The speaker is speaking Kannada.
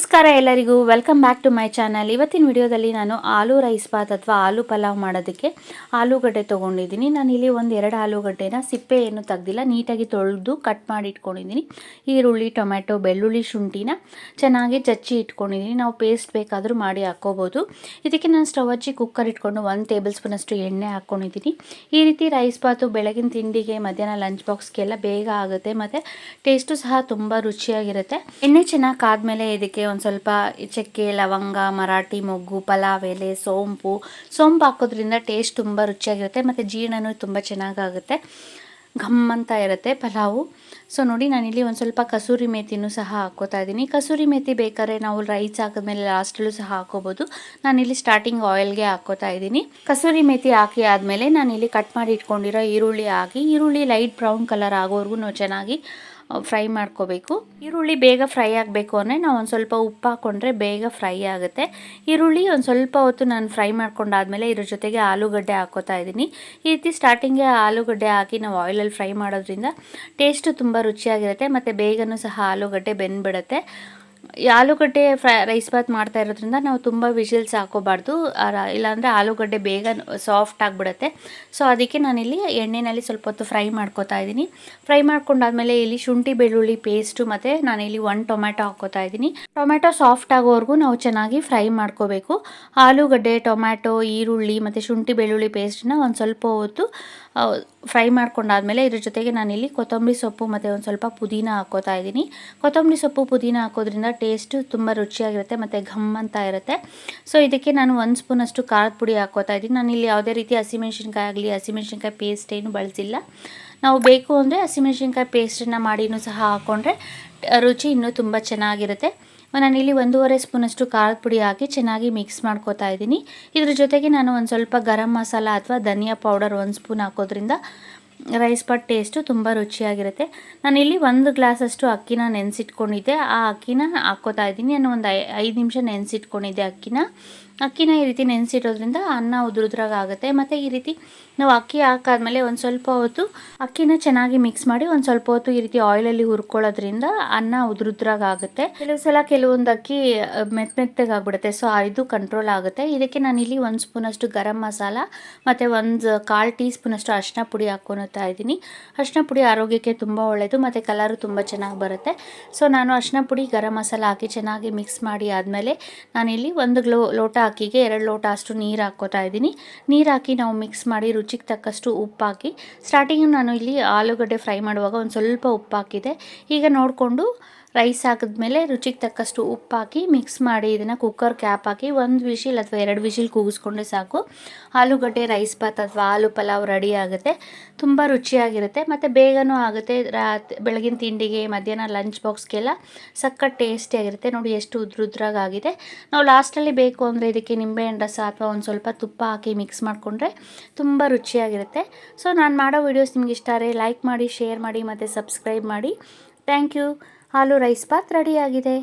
ನಮಸ್ಕಾರ ಎಲ್ಲರಿಗೂ. Welcome back to my channel ಇವತ್ತಿನ ವಿಡಿಯೋದಲ್ಲಿ ನಾನು ಆಲೂ ರೈಸ್ ಬಾತ್ ಅಥವಾ ಆಲೂ ಪಲಾವ್ ಮಾಡೋದಕ್ಕೆ ಆಲೂಗಡ್ಡೆ ತೊಗೊಂಡಿದ್ದೀನಿ. ನಾನು ಇಲ್ಲಿ ಒಂದು ಎರಡು ಆಲೂಗಡ್ಡೆನ ಸಿಪ್ಪೆ ಏನು ತೆಗ್ದಿಲ್ಲ, ನೀಟಾಗಿ ತೊಳೆದು ಕಟ್ ಮಾಡಿ ಇಟ್ಕೊಂಡಿದ್ದೀನಿ. ಈರುಳ್ಳಿ, ಟೊಮ್ಯಾಟೊ, ಬೆಳ್ಳುಳ್ಳಿ, ಶುಂಠಿನ ಚೆನ್ನಾಗಿ ಚಚ್ಚಿ ಇಟ್ಕೊಂಡಿದ್ದೀನಿ. ನಾವು ಪೇಸ್ಟ್ ಬೇಕಾದರೂ ಮಾಡಿ ಹಾಕ್ಕೋಬೋದು. ಇದಕ್ಕೆ ನಾನು ಸ್ಟವ್ ಹಚ್ಚಿ ಕುಕ್ಕರ್ ಇಟ್ಕೊಂಡು ಒಂದು ಟೇಬಲ್ ಸ್ಪೂನಷ್ಟು ಎಣ್ಣೆ ಹಾಕ್ಕೊಂಡಿದ್ದೀನಿ. ಈ ರೀತಿ ರೈಸ್ ಬಾತು ಬೆಳಗಿನ ತಿಂಡಿಗೆ, ಮಧ್ಯಾಹ್ನ ಲಂಚ್ ಬಾಕ್ಸ್ಗೆಲ್ಲ ಬೇಗ ಆಗುತ್ತೆ. ಮತ್ತು ಟೇಸ್ಟು ಸಹ ತುಂಬ ರುಚಿಯಾಗಿರುತ್ತೆ. ಎಣ್ಣೆ ಚೆನ್ನಾಗಿ ಆದಮೇಲೆ ಇದಕ್ಕೆ ಒಂದು ಸ್ವಲ್ಪ ಚಕ್ಕೆ, ಲವಂಗ, ಮರಾಠಿ, ಮೊಗ್ಗು, ಪಲಾವ್, ಎಲೆ, ಸೋಂಪು. ಸೋಂಪು ಹಾಕೋದ್ರಿಂದ ಟೇಸ್ಟ್ ತುಂಬ ರುಚಿಯಾಗಿರುತ್ತೆ ಮತ್ತು ಜೀರ್ಣನೂ ತುಂಬ ಚೆನ್ನಾಗಾಗುತ್ತೆ. ಘಮ್ ಅಂತ ಇರುತ್ತೆ ಪಲಾವು. ಸೊ ನೋಡಿ ನಾನಿಲ್ಲಿ ಒಂದು ಸ್ವಲ್ಪ ಕಸೂರಿ ಮೇಥಿನೂ ಸಹ ಹಾಕೋತಾ ಇದ್ದೀನಿ. ಕಸೂರಿ ಮೇಥಿ ಬೇಕಾದ್ರೆ ನಾವು ರೈಸ್ ಹಾಕಿದ್ಮೇಲೆ ಲಾಸ್ಟಲ್ಲೂ ಸಹ ಹಾಕೋಬೋದು. ನಾನಿಲ್ಲಿ ಸ್ಟಾರ್ಟಿಂಗ್ ಆಯಿಲ್ಗೆ ಹಾಕೋತಾ ಇದ್ದೀನಿ. ಕಸೂರಿ ಮೇಥಿ ಹಾಕಿ ಆದಮೇಲೆ ನಾನಿಲ್ಲಿ ಕಟ್ ಮಾಡಿ ಇಟ್ಕೊಂಡಿರೋ ಈರುಳ್ಳಿ ಹಾಕಿ, ಈರುಳ್ಳಿ ಲೈಟ್ ಬ್ರೌನ್ ಕಲರ್ ಆಗೋವರೆಗೂ ನಾವು ಚೆನ್ನಾಗಿ ಫ್ರೈ ಮಾಡ್ಕೋಬೇಕು. ಈರುಳ್ಳಿ ಬೇಗ ಫ್ರೈ ಆಗಬೇಕು ಅಂದರೆ ನಾವು ಒಂದು ಸ್ವಲ್ಪ ಉಪ್ಪು ಹಾಕ್ಕೊಂಡ್ರೆ ಬೇಗ ಫ್ರೈ ಆಗುತ್ತೆ. ಈರುಳ್ಳಿ ಒಂದು ಸ್ವಲ್ಪ ಹೊತ್ತು ನಾನು ಫ್ರೈ ಮಾಡ್ಕೊಂಡಾದ್ಮೇಲೆ ಇದ್ರ ಜೊತೆಗೆ ಆಲೂಗಡ್ಡೆ ಹಾಕೋತಾ ಇದ್ದೀನಿ. ಈ ರೀತಿ ಸ್ಟಾರ್ಟಿಂಗೆ ಆಲೂಗಡ್ಡೆ ಹಾಕಿ ನಾವು ಆಯಿಲಲ್ಲಿ ಫ್ರೈ ಮಾಡೋದ್ರಿಂದ ಟೇಸ್ಟು ತುಂಬ ರುಚಿಯಾಗಿರುತ್ತೆ, ಮತ್ತು ಬೇಗನೂ ಸಹ ಆಲೂಗಡ್ಡೆ ಬೆಂದ್ಬಿಡುತ್ತೆ. ಆಲೂಗಡ್ಡೆ ಫ್ರೈ, ರೈಸ್ ಬಾತ್ ಮಾಡ್ತಾ ಇರೋದ್ರಿಂದ ನಾವು ತುಂಬ ವಿಜಿಲ್ಸ್ ಹಾಕೋಬಾರ್ದು. ಇಲ್ಲಾಂದರೆ ಆಲೂಗಡ್ಡೆ ಬೇಗ ಸಾಫ್ಟ್ ಆಗಿಬಿಡುತ್ತೆ. ಸೊ ಅದಕ್ಕೆ ನಾನಿಲ್ಲಿ ಎಣ್ಣೆಯಲ್ಲಿ ಸ್ವಲ್ಪ ಹೊತ್ತು ಫ್ರೈ ಮಾಡ್ಕೋತಾ ಇದ್ದೀನಿ. ಫ್ರೈ ಮಾಡ್ಕೊಂಡಾದ್ಮೇಲೆ ಇಲ್ಲಿ ಶುಂಠಿ, ಬೆಳ್ಳುಳ್ಳಿ ಪೇಸ್ಟು ಮತ್ತು ನಾನಿಲ್ಲಿ ಒನ್ ಟೊಮ್ಯಾಟೊ ಹಾಕೋತಾ ಇದ್ದೀನಿ. ಟೊಮ್ಯಾಟೊ ಸಾಫ್ಟ್ ಆಗೋವರೆಗೂ ನಾವು ಚೆನ್ನಾಗಿ ಫ್ರೈ ಮಾಡ್ಕೋಬೇಕು. ಆಲೂಗಡ್ಡೆ, ಟೊಮ್ಯಾಟೊ, ಈರುಳ್ಳಿ ಮತ್ತು ಶುಂಠಿ, ಬೆಳ್ಳುಳ್ಳಿ ಪೇಸ್ಟನ್ನ ಒಂದು ಸ್ವಲ್ಪ ಹೊತ್ತು ಫ್ರೈ ಮಾಡ್ಕೊಂಡಾದಮೇಲೆ ಇದ್ರ ಜೊತೆಗೆ ನಾನಿಲ್ಲಿ ಕೊತ್ತಂಬರಿ ಸೊಪ್ಪು ಮತ್ತು ಒಂದು ಸ್ವಲ್ಪ ಪುದೀನ ಹಾಕೋತಾ ಇದ್ದೀನಿ. ಕೊತ್ತಂಬರಿ ಸೊಪ್ಪು, ಪುದೀನ ಹಾಕೋದ್ರಿಂದ ಟೇಸ್ಟು ತುಂಬ ರುಚಿಯಾಗಿರುತ್ತೆ ಮತ್ತು ಘಮ್ ಅಂತ ಇರುತ್ತೆ. ಸೊ ಇದಕ್ಕೆ ನಾನು ಒಂದು ಸ್ಪೂನಷ್ಟು ಖಾರದ ಪುಡಿ ಹಾಕೋತಾ ಇದ್ದೀನಿ. ಇಲ್ಲಿ ಯಾವುದೇ ರೀತಿ ಹಸಿಮೆಣ್ಸಿನ್ಕಾಯಿ ಆಗಲಿ, ಹಸಿಮೆಣ್ಸಿನ್ಕಾಯಿ ಪೇಸ್ಟ್ ಏನು ಬಳಸಿಲ್ಲ. ನಾವು ಬೇಕು ಅಂದರೆ ಹಸಿಮೆಣ್ಸಿನ್ಕಾಯಿ ಪೇಸ್ಟನ್ನು ಮಾಡಿನೂ ಸಹ ಹಾಕ್ಕೊಂಡ್ರೆ ರುಚಿ ಇನ್ನೂ ತುಂಬ ಚೆನ್ನಾಗಿರುತ್ತೆ. ನಾನಿಲ್ಲಿ ಒಂದೂವರೆ ಸ್ಪೂನಷ್ಟು ಖಾರದ ಪುಡಿ ಹಾಕಿ ಚೆನ್ನಾಗಿ ಮಿಕ್ಸ್ ಮಾಡ್ಕೋತಾ ಇದ್ದೀನಿ. ಇದ್ರ ಜೊತೆಗೆ ನಾನು ಒಂದು ಸ್ವಲ್ಪ ಗರಂ ಮಸಾಲ ಅಥವಾ ಧನಿಯಾ ಪೌಡರ್ ಒಂದು ಸ್ಪೂನ್ ಹಾಕೋದ್ರಿಂದ ರೈಸ್ ಪಾಟ್ ಟೇಸ್ಟು ತುಂಬ ರುಚಿಯಾಗಿರುತ್ತೆ. ನಾನಿಲ್ಲಿ ಒಂದು ಗ್ಲಾಸಷ್ಟು ಅಕ್ಕಿನ ನೆನೆಸಿಟ್ಕೊಂಡಿದ್ದೆ. ಆ ಅಕ್ಕಿನ ಹಾಕ್ಕೋತಾ ಇದ್ದೀನಿ. ನಾನು ಒಂದು ಐದು ನಿಮಿಷ ನೆನೆಸಿಟ್ಕೊಂಡಿದ್ದೆ ಅಕ್ಕಿನ. ಅಕ್ಕಿನ ಈ ರೀತಿ ನೆನೆಸಿಡೋದ್ರಿಂದ ಅನ್ನ ಉದುರುದ್ರಾಗ ಆಗುತ್ತೆ. ಮತ್ತು ಈ ರೀತಿ ನಾವು ಅಕ್ಕಿ ಹಾಕಾದ್ಮೇಲೆ ಒಂದು ಸ್ವಲ್ಪ ಹೊತ್ತು ಅಕ್ಕಿನ ಚೆನ್ನಾಗಿ ಮಿಕ್ಸ್ ಮಾಡಿ ಒಂದು ಸ್ವಲ್ಪ ಹೊತ್ತು ಈ ರೀತಿ ಆಯಿಲಲ್ಲಿ ಹುರ್ಕೊಳ್ಳೋದ್ರಿಂದ ಅನ್ನ ಉದುರುದ್ರಾಗ ಆಗುತ್ತೆ ಕೆಲವು ಸಲ ಕೆಲವೊಂದು ಅಕ್ಕಿ ಮೆತ್ತ ಮೆತ್ತಗೆ ಆಗ್ಬಿಡುತ್ತೆ. ಸೊ ಇದು ಕಂಟ್ರೋಲ್ ಆಗುತ್ತೆ. ಇದಕ್ಕೆ ನಾನು ಇಲ್ಲಿ ಒಂದು ಸ್ಪೂನಷ್ಟು ಗರಂ ಮಸಾಲ ಮತ್ತು ಒಂದು ಕಾಲು ಟೀ ಸ್ಪೂನಷ್ಟು ಅರಿಶಿನ ಪುಡಿ ಹಾಕ್ಕೊಳ್ತಾ ಇದ್ದೀನಿ. ಅರಿಶಿನ ಪುಡಿ ಆರೋಗ್ಯಕ್ಕೆ ತುಂಬ ಒಳ್ಳೆಯದು ಮತ್ತು ಕಲರು ತುಂಬ ಚೆನ್ನಾಗಿ ಬರುತ್ತೆ. ಸೊ ನಾನು ಅರಿಶಿನ ಪುಡಿ, ಗರಂ ಮಸಾಲ ಹಾಕಿ ಚೆನ್ನಾಗಿ ಮಿಕ್ಸ್ ಮಾಡಿ ಆದಮೇಲೆ ನಾನಿಲ್ಲಿ ಒಂದು ಗ್ಲೋ, ಲೋಟ ಅಕ್ಕಿಗೆ ಎರಡು ಲೋಟ ಅಷ್ಟು ನೀರು ಹಾಕ್ಕೋತಾ ಇದ್ದೀನಿ. ನೀರು ಹಾಕಿ ನಾವು ಮಿಕ್ಸ್ ಮಾಡಿ ರುಚಿಗೆ ತಕ್ಕಷ್ಟು ಉಪ್ಪಾಕಿ ಸ್ಟಾರ್ಟಿಂಗು ನಾನು ಇಲ್ಲಿ ಆಲೂಗಡ್ಡೆ ಫ್ರೈ ಮಾಡುವಾಗ ಒಂದು ಸ್ವಲ್ಪ ಉಪ್ಪು ಹಾಕಿದೆ ಈಗ ನೋಡಿಕೊಂಡು ರೈಸ್ ಹಾಕಿದ್ಮೇಲೆ ರುಚಿಗೆ ತಕ್ಕಷ್ಟು ಉಪ್ಪು ಹಾಕಿ ಮಿಕ್ಸ್ ಮಾಡಿ ಇದನ್ನು ಕುಕ್ಕರ್ ಕ್ಯಾಪ್ ಹಾಕಿ ಒಂದು ವಿಶಿಲ್ ಅಥವಾ ಎರಡು ವಿಶಿಲ್ ಕೂಗಿಸ್ಕೊಂಡ್ರೆ ಸಾಕು. ಆಲೂಗಡ್ಡೆ ರೈಸ್ ಭಾತ್ ಅಥವಾ ಆಲೂ ಪಲಾವ್ ರೆಡಿ ಆಗುತ್ತೆ. ತುಂಬ ರುಚಿಯಾಗಿರುತ್ತೆ. ಮತ್ತು ಬೇಗನೂ ಆಗುತ್ತೆ. ರಾತ್ ಬೆಳಗಿನ ತಿಂಡಿಗೆ, ಮಧ್ಯಾಹ್ನ ಲಂಚ್ ಬಾಕ್ಸ್ಗೆಲ್ಲ ಸಕ್ಕತ್ ಟೇಸ್ಟಿಯಾಗಿರುತ್ತೆ ನೋಡಿ ಎಷ್ಟು ಉದ್ರುದ್ರಾಗಿದೆ ನಾವು ಲಾಸ್ಟಲ್ಲಿ ಬೇಕು ಅಂದರೆ ಇದಕ್ಕೆ ನಿಂಬೆಹಣ್ಣು ರಸ ಅಥವಾ ಒಂದು ಸ್ವಲ್ಪ ತುಪ್ಪ ಹಾಕಿ ಮಿಕ್ಸ್ ಮಾಡಿಕೊಂಡ್ರೆ ತುಂಬ ರುಚಿಯಾಗಿರುತ್ತೆ. ಸೊ ನಾನು ಮಾಡೋ ವೀಡಿಯೋಸ್ ನಿಮ್ಗೆ ಇಷ್ಟ ಆದರೆ ಲೈಕ್ ಮಾಡಿ ಶೇರ್ ಮಾಡಿ, ಮತ್ತು ಸಬ್ಸ್ಕ್ರೈಬ್ ಮಾಡಿ. ಥ್ಯಾಂಕ್ ಯು ಹಾಲು ರೈಸ್ ಬಾತ್ ರೆಡಿಯಾಗಿದೆ.